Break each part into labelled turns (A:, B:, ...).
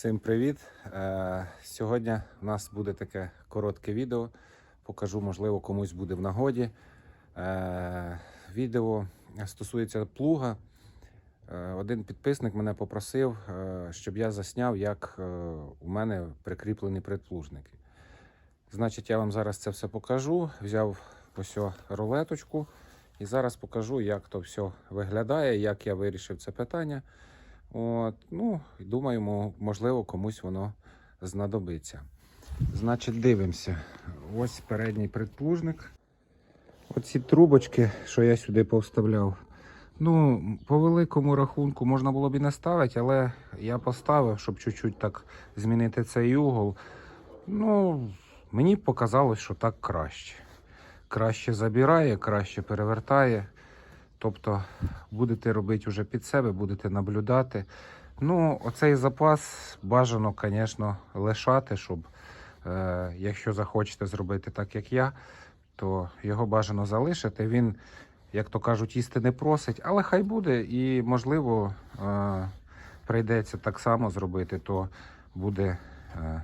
A: Всім привіт! Е, Сьогодні у нас буде таке коротке відео. Покажу, можливо, комусь буде в нагоді. Е, Відео стосується плуга. Е, Один підписник мене попросив, щоб я засняв, як у мене прикріплені предплужники. Значить, я вам зараз це все покажу. Взяв ось рулеточку і зараз покажу, як то все виглядає, як я вирішив це питання. От, ну, думаю, можливо, комусь воно знадобиться. Значить, дивимося. Ось передній предплужник. Оці трубочки, що я сюди повставляв. Ну, по великому рахунку можна було б і не ставити, але я поставив, щоб чуть-чуть так змінити цей угол. Ну, мені показалось, що так краще. Краще забирає, краще перевертає. Тобто будете робити вже під себе, будете наблюдати. Ну, оцей запас бажано, звісно, лишати, щоб е, якщо захочете зробити так, як я, то його бажано залишити. Він, як то кажуть, їсти не просить, але хай буде, і можливо е, прийдеться так само зробити, то буде е,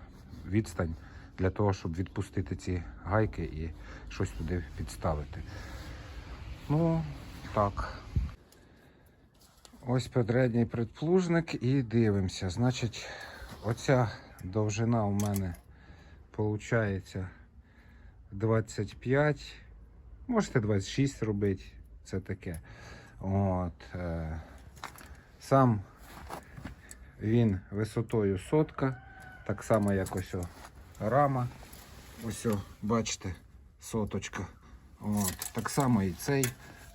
A: відстань для того, щоб відпустити ці гайки і щось туди підставити. Ну, так. Ось передній предплужник і дивимося. Значить, оця довжина у мене виходить 25. Можете 26 робити. Це таке. От. Е, сам він висотою сотка. Так само, як ось рама. Ось, бачите, соточка. От. Так само і цей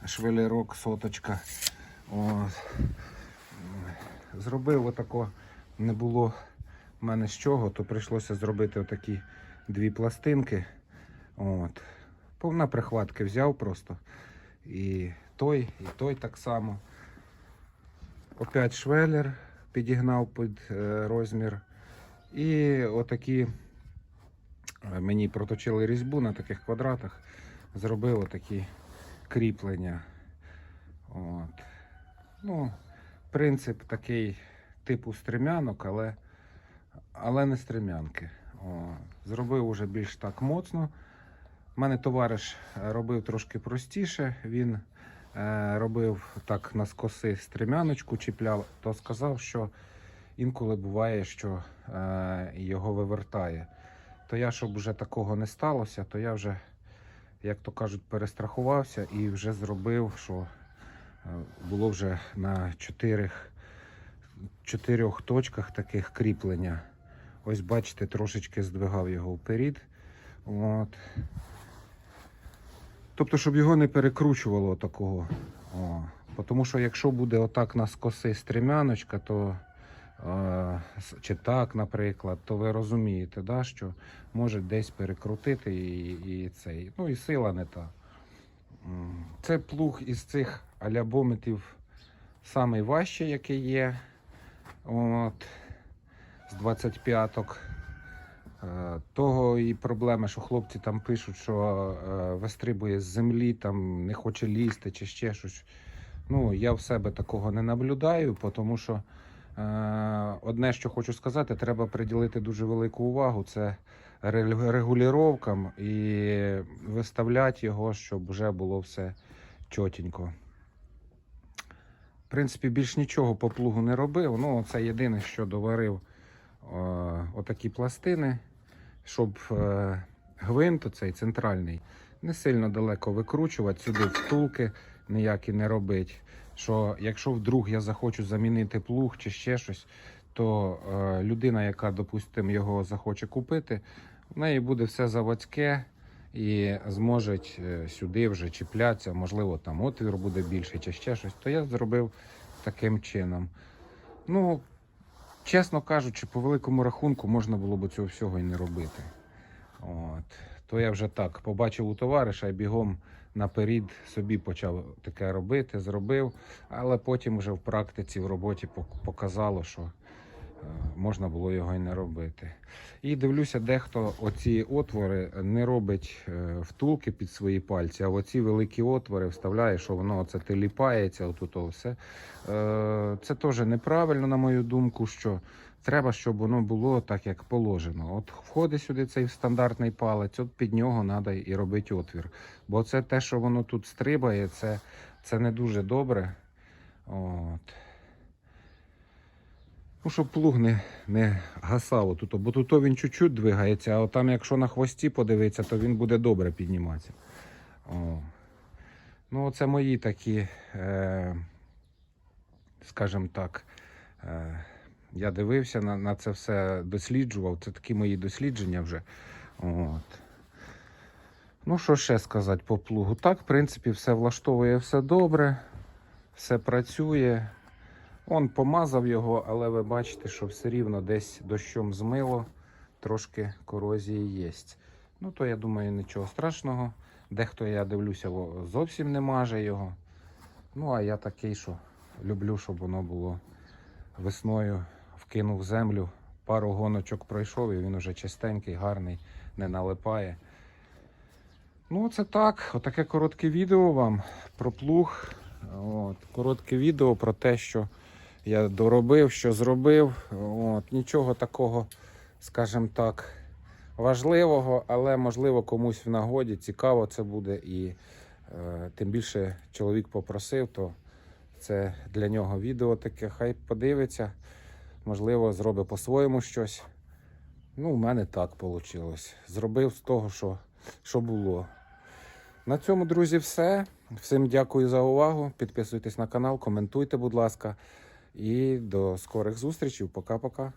A: швелерок, соточка. От. Зробив отако, не було в мене з чого, то прийшлося зробити отакі дві пластинки. От. Повна прихватки взяв просто. І той, і той так само. Опять швелер підігнав під е, розмір. І отакі е, мені проточили різьбу на таких квадратах. Зробив отакі кріплення. От. Ну, принцип такий типу стремянок, але, але не стремянки. О, зробив уже більш так моцно. У мене товариш е, робив трошки простіше. Він е, робив так на скоси стремяночку, чіпляв, то сказав, що інколи буває, що е, його вивертає. То я, щоб вже такого не сталося, то я вже, як то кажуть, перестрахувався і вже зробив, що Е, було вже на чотирьох, чотирьох точках таких кріплення. Ось бачите, трошечки здвигав його вперед. От. Тобто, щоб його не перекручувало такого. О. Тому що якщо буде отак на скоси стрімяночка, то чи так, наприклад, то ви розумієте, да, що може десь перекрутити і, і цей. Ну і сила не та. Це плуг із цих алябометрів самий важчий, який є. От, з 25-ок. Е, Того і проблема, що хлопці там пишуть, що е, вистрибує з землі, там не хоче лізти чи ще щось. Ну, я в себе такого не наблюдаю, тому що одне, що хочу сказати, треба приділити дуже велику увагу. Це ре- і виставляти його, щоб вже було все чотенько. В принципі, більш нічого по плугу не робив. Ну, це єдине, що доварив е, отакі пластини, щоб е, гвинт, цей центральний, не сильно далеко викручувати, сюди втулки ніякі не робить. Що якщо вдруг я захочу замінити плуг чи ще щось, то е, людина, яка, допустимо, його захоче купити, в неї буде все заводське і зможе сюди вже чіплятися. Можливо, там отвір буде більший чи ще щось. То я зробив таким чином. Ну, чесно кажучи, по великому рахунку можна було б цього всього і не робити. От. То я вже так побачив у товариша і бігом наперед собі почав таке робити, зробив, але потім вже в практиці, в роботі показало, що е, можна було його і не робити. І дивлюся, дехто оці отвори не робить е, втулки під свої пальці, а оці великі отвори вставляє, що воно оце тиліпається, отут все. Е, Це теж неправильно, на мою думку, що треба, щоб воно було так, як положено. От входить сюди цей стандартний палець, от під нього треба і робити отвір. Бо це те, що воно тут стрибає, це, це не дуже добре. От. Ну, щоб плуг не, не гасав отут, бо тут він чуть-чуть двигається, а там, якщо на хвості подивитися, то він буде добре підніматися. О. Ну, це мої такі, е, скажімо так, е, я дивився на, на це все, досліджував. Це такі мої дослідження вже. От. Ну, що ще сказати по плугу? Так, в принципі, все влаштовує все добре, все працює. Он помазав його, але ви бачите, що все рівно десь дощом змило, трошки корозії є. Ну, то я думаю, нічого страшного. Дехто я дивлюся, зовсім не маже його. Ну, а я такий, що люблю, щоб воно було весною вкинув землю, пару гоночок пройшов, і він уже чистенький, гарний, не налипає. Ну, це так. Отаке коротке відео вам про плуг. От, коротке відео про те, що я доробив, що зробив. От, нічого такого, скажімо так, важливого, але можливо комусь в нагоді. Цікаво це буде. І е, тим більше чоловік попросив, то це для нього відео таке. Хай подивиться. Можливо, зробить по-своєму щось. Ну, у мене так вийшло. Зробив з того, що, що було. На цьому, друзі, все. Всім дякую за увагу. Підписуйтесь на канал, коментуйте, будь ласка. І до скорих зустрічей. Пока-пока.